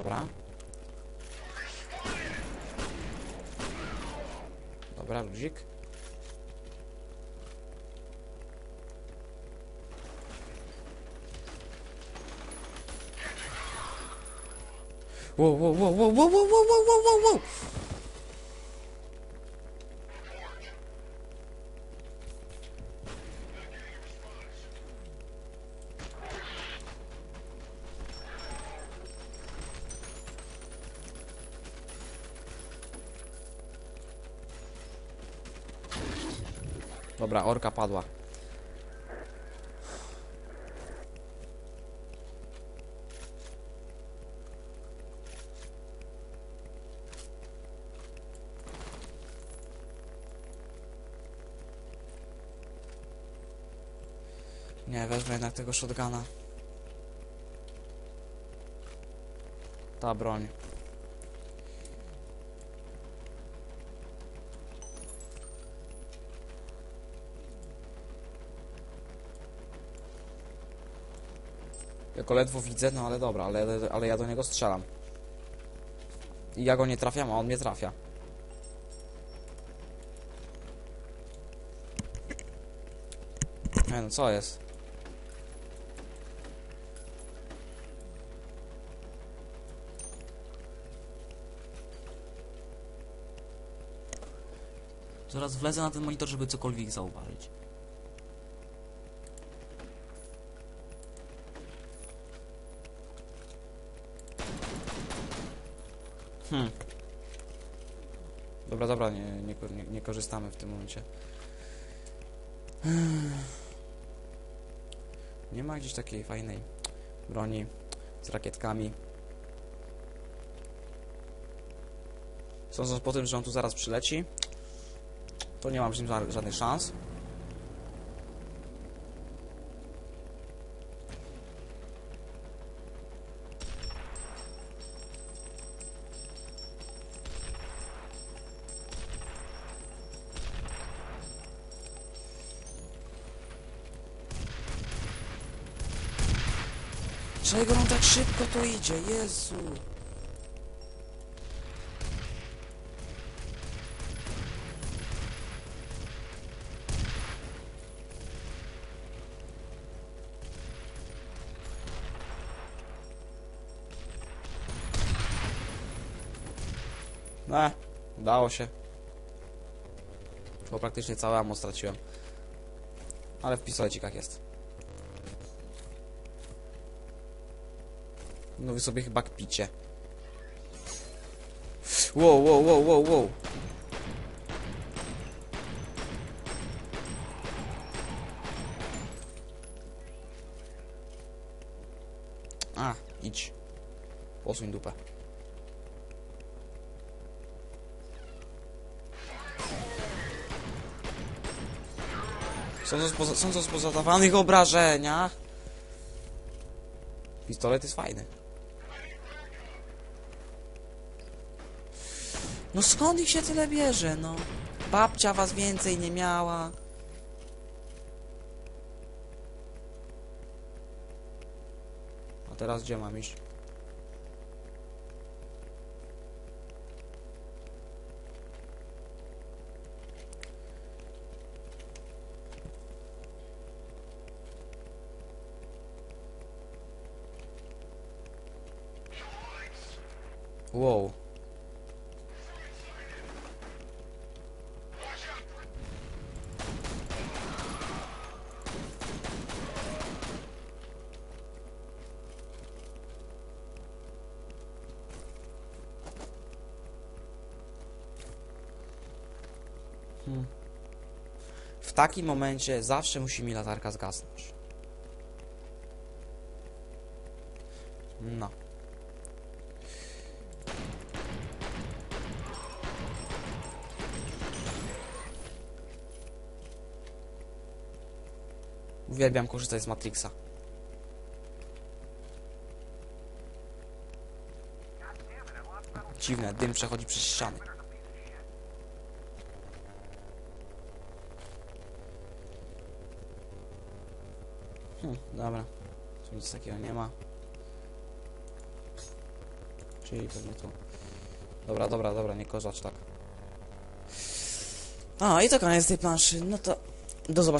Dobrar. Dobrar o dica. Uou, uou, uou, uou, uou, uou, uou, uou. Dobra, orka padła. Nie, wezmę jednak tego shotguna. Ta broń. Ja go ledwo widzę, no ale dobra, ale, ale ja do niego strzelam. I ja go nie trafiam, a on mnie trafia. Nie no, co jest? Zaraz wlezę na ten monitor, żeby cokolwiek zauważyć. Hmm. Dobra, dobra, nie, nie, nie, nie korzystamy w tym momencie. Nie ma gdzieś takiej fajnej broni z rakietkami. Sądząc po tym, że on tu zaraz przyleci, to nie mam z nim ża- żadnych szans. Czego on tak szybko tu idzie? Jezu! No, udało się. Bo praktycznie całe ammo straciłem. Ale w pistolecikach jest. No wy sobie chyba kpicie. Wow, wow, wow, wow, wow. A, idź. Posuń dupę. Sądząc po, sądząc po zadawanych obrażeniach... Pistolet jest fajny. No skąd ich się tyle bierze, no? Babcia was więcej nie miała. A teraz gdzie mam iść? Wow. Hmm. W takim momencie zawsze musi mi latarka zgasnąć. No. Uwielbiam korzystać z Matrixa. Dziwne, dym przechodzi przez ściany. Hm, dobra. Tu nic takiego nie ma. Czyli pewnie tu. Dobra, dobra, dobra, nie kozać tak. A, i to koniec tej planszy. No to do zobaczenia.